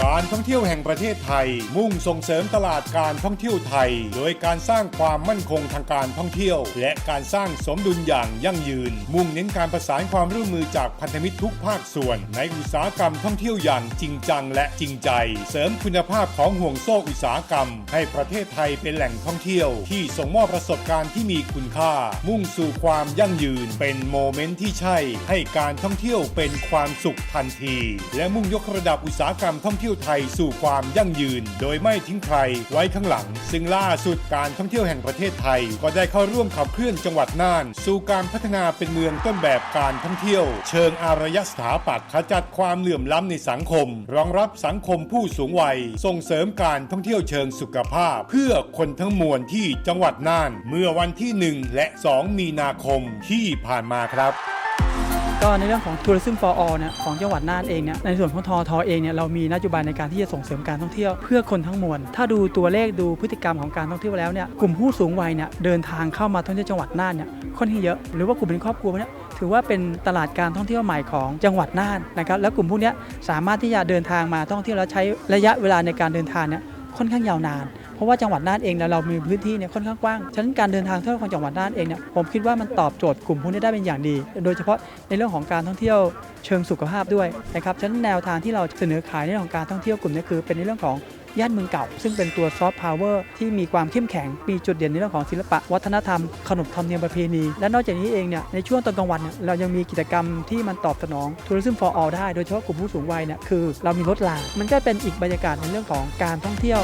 การท่องเที่ยวแห่งประเทศไทย มุ่งส่งเสริมตลาดการท่องเที่ยวไทย โดยการสร้างความมั่นคงทางการท่องเที่ยว และการสร้างสมดุลอย่างยั่งยืน มุ่งเน้นการประสานความร่วมมือจากพันธมิตรทุกภาคส่วน ในอุตสาหกรรมท่องเที่ยวอย่างจริงจังและจริงใจ เสริมคุณภาพของห่วงโซ่อุตสาหกรรม ให้ประเทศไทยเป็นแหล่งท่องเที่ยว ที่ส่งมอบประสบการณ์ที่มีคุณค่า มุ่งสู่ความยั่งยืน เป็นโมเมนต์ที่ใช่ ให้การท่องเที่ยวเป็นความสุขทันที และมุ่งยกระดับอุตสาหกรรมท่องเที่ยวไทยสู่ความยั่งยืน โดยไม่ทิ้งใครไว้ข้างหลัง ซึ่งล่าสุดการท่องเที่ยวแห่งประเทศไทย ก็ได้เข้าร่วมขับเคลื่อนจังหวัดน่าน สู่การพัฒนาเป็นเมืองต้นแบบการท่องเที่ยว เชิงอารยสถาปัตย์ขจัดความเหลื่อมล้ำในสังคม รองรับสังคมผู้สูงวัย ส่งเสริมการท่องเที่ยวเชิงสุขภาพ เพื่อคนทั้งมวลที่จังหวัดน่าน เมื่อวันที่ 1 และ 2 มีนาคมที่ผ่านมาครับ ก็ในเรื่องของ Tourism for All เนี่ยของจังหวัดน่านเองเนี่ยในส่วนของทอทอเองเนี่ยเรามีนโยบายในการที่จะส่งเสริมการท่องเที่ยวเพื่อคนทั้งมวล ถ้าดูตัวเลขดูพฤติกรรมของการท่องเที่ยวแล้วเนี่ยกลุ่มผู้สูงวัยเนี่ยเดินทางเข้ามาท่องเที่ยวจังหวัดน่านเนี่ยค่อนข้างเยอะหรือว่ากลุ่มเป็นครอบครัวเนี่ยถือว่าเป็นตลาดการท่องเที่ยวใหม่ของจังหวัดน่านนะครับแล้วกลุ่มพวกนี้สามารถที่จะเดินทางมาท่องเที่ยวแล้วใช้ระยะเวลาในการเดินทางเนี่ยค่อนข้างยาวนาน ราะว่าจังหวัดน่านเองเนี่ยเรามีพื้นที่เนี่ยค่อนข้างกว้าง ฉะนั้นการเดินทางเที่ยวของจังหวัดน่านเองเนี่ยผมคิดว่ามันตอบโจทย์กลุ่มพวกนี้ได้เป็นอย่างดี โดยเฉพาะในเรื่องของการท่องเที่ยวเชิงสุขภาพด้วยนะครับ ฉะนั้นแนวทางที่เราเสนอขายในเรื่องของการท่องเที่ยวกลุ่มนี้คือ เป็นในเรื่องของย่านเมืองเก่า ซึ่งเป็นตัวซอฟต์พาวเวอร์ที่มีความเข้มแข็งมีจุดเด่นในเรื่องของศิลปะ วัฒนธรรม ขนบธรรมเนียมประเพณี และนอกจากนี้เองเนี่ยในช่วงตอนกลางวันเนี่ยเรายังมีกิจกรรมที่มันตอบสนอง Tourism for All ได้โดยเฉพาะกลุ่มผู้สูงวัยเนี่ยคือ เรามีรถรางมันก็เป็นอีกบรรยากาศในเรื่องของการท่องเที่ยว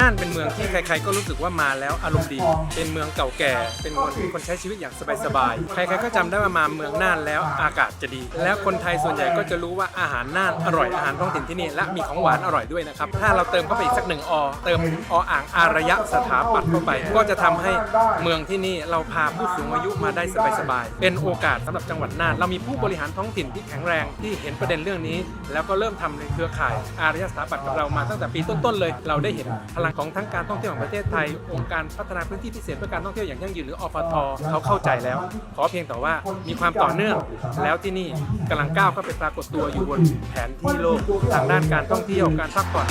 น่านเป็นเมืองที่ใครๆก็รู้สึกว่ามาแล้วอารมณ์ดี เป็นเมืองเก่าแก่ เป็นคนคนใช้ชีวิตอย่างสบายๆ ใครๆก็จำได้ว่ามาเมืองน่านแล้วอากาศจะดี แล้วคนไทยส่วนใหญ่ก็จะรู้ว่าอาหารน่านอร่อยอาหารท้องถิ่นที่นี่และมีของหวานอร่อยด้วยนะครับ ถ้าเราเติมเข้าไปอีกสักหนึ่งอเติมออ่างอารยะสถาปัตย์เข้าไป ก็จะทำให้เมืองที่นี่เราพาผู้สูงอายุมาได้สบายๆ เป็นโอกาสสำหรับจังหวัดน่าน เรามีผู้บริหารท้องถิ่นที่แข็งแรงที่เห็นประเด็นเรื่องนี้ แล้วก็เริ่มทำในเครือข่ายอารยะสถาปัตย์กับเรามาตั้งแต่ปีต้นๆเลย เราได้เห็นพลังของทั้งการท่องเที่ยวของประเทศไทย องค์การพัฒนาพื้นที่พิเศษเพื่อการท่องเที่ยวอย่างยั่งยืนหรืออปทเขาเข้าใจแล้ว ขอเพียงแต่ว่ามีความต่อเนื่องแล้วที่นี่กำลังก้าวเข้าไปปรากฏตัวอยู่บนแผนที่โลกทางด้านการท่องเที่ยวการพักผ่อน